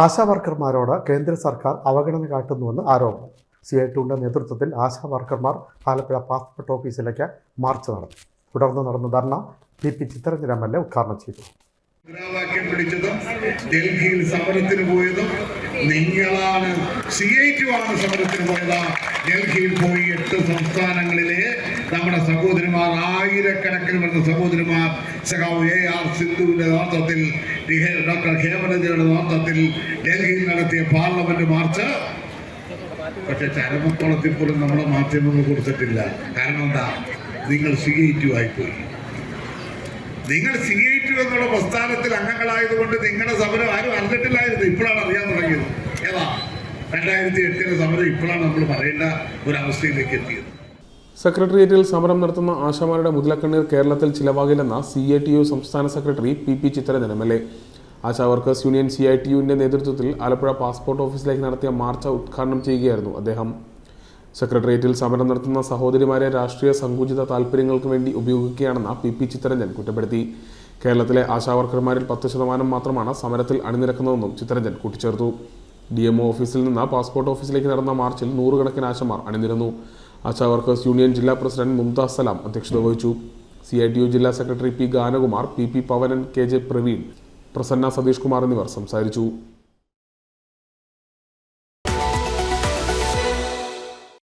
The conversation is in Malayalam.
ആശാ വർക്കർമാരോട് കേന്ദ്ര സർക്കാർ അവഗണന കാട്ടുന്നുവെന്ന് ആരോപണം. സി ഐ ടുവിന്റെ നേതൃത്വത്തിൽ ആശാ വർക്കർമാർ ആലപ്പുഴ പാസ്പോർട്ട് ഓഫീസിലേക്ക് മാർച്ച് നടത്തി. തുടർന്ന് നടന്ന dharna P P Chittaranjan M L A ഉദ്ഘാടനം ചെയ്തു. പിടിച്ചതും ഡൽഹിയിൽ സമരത്തിന് പോയതും നിങ്ങളാണ് സി ഐ ടു ആണ് സമരത്തിന് പോയത്. ഡൽഹിയിൽ പോയി എട്ട് സംസ്ഥാനങ്ങളിലെ നമ്മുടെ സഹോദരിമാർ ആയിരക്കണക്കിന് വരുന്ന സഹോദരിമാർ സഖാവ് എ ആർ സിന്ധുവിന്റെ നേതൃത്വത്തിൽ ഡോക്ടർ ഹേമലതയുടെ നേതൃത്വത്തിൽ ഡൽഹിയിൽ നടത്തിയ പാർലമെന്റ് മാർച്ച്. പക്ഷെ ചരമക്കുളത്തിൽ പോലും നമ്മളെ മാധ്യമങ്ങൾ കൊടുത്തിട്ടില്ല. കാരണം എന്താ? നിങ്ങൾ സി ഐ ടു ആയിപ്പോയി. നിങ്ങൾ സി ഐ ടു എന്നുള്ള പ്രസ്ഥാനത്തിൽ അംഗങ്ങളായതുകൊണ്ട് നിങ്ങളുടെ സമരം ആരും അറിഞ്ഞിട്ടില്ലായിരുന്നു. ഇപ്പോഴാണ് രണ്ടായിരത്തി എട്ടിലെ സമരം ഇപ്പോഴാണ് നമ്മൾ പറയേണ്ട ഒരു അവസ്ഥയിലേക്ക് എത്തിയത്. സെക്രട്ടേറിയറ്റിൽ സമരം നടത്തുന്ന ആശാമാരുടെ മുതലക്കണ്ണീർ കേരളത്തിൽ ചിലവാകില്ലെന്ന സി ഐ ടി യു സംസ്ഥാന secretary P P Chitharanjan M L A. ASHA workers union C I T യുവിന്റെ നേതൃത്വത്തിൽ ആലപ്പുഴ പാസ്പോർട്ട് ഓഫീസിലേക്ക് നടത്തിയ മാർച്ച് ഉദ്ഘാടനം ചെയ്യുകയായിരുന്നു അദ്ദേഹം. സെക്രട്ടേറിയറ്റിൽ സമരം നടത്തുന്ന സഹോദരിമാരെ രാഷ്ട്രീയ സങ്കുചിത താൽപ്പര്യങ്ങൾക്ക് വേണ്ടി ഉപയോഗിക്കുകയാണെന്ന പി പി ചിത്തരഞ്ജൻ കുറ്റപ്പെടുത്തി. കേരളത്തിലെ ആശാവർക്കർമാരിൽ പത്ത് ശതമാനം മാത്രമാണ് സമരത്തിൽ അണിനിരക്കുന്നതെന്നും ചിത്തരഞ്ജൻ കൂട്ടിച്ചേർത്തു. ഡി എം ഓഫീസിൽ നിന്ന് പാസ്പോർട്ട് ഓഫീസിലേക്ക് നടന്ന മാർച്ചിൽ നൂറുകണക്കിന് ആശമാർ അണിനിരന്നു. ആശാ വർക്കേഴ്സ് യൂണിയൻ ജില്ലാ പ്രസിഡന്റ് മുംതാസ് സലാം അധ്യക്ഷത വഹിച്ചു. സി ഐ ടി യു ജില്ലാ secretary P Ganakumar P P Pavanan K J Praveen Prasanna Satheesh Kumar എന്നിവർ സംസാരിച്ചു.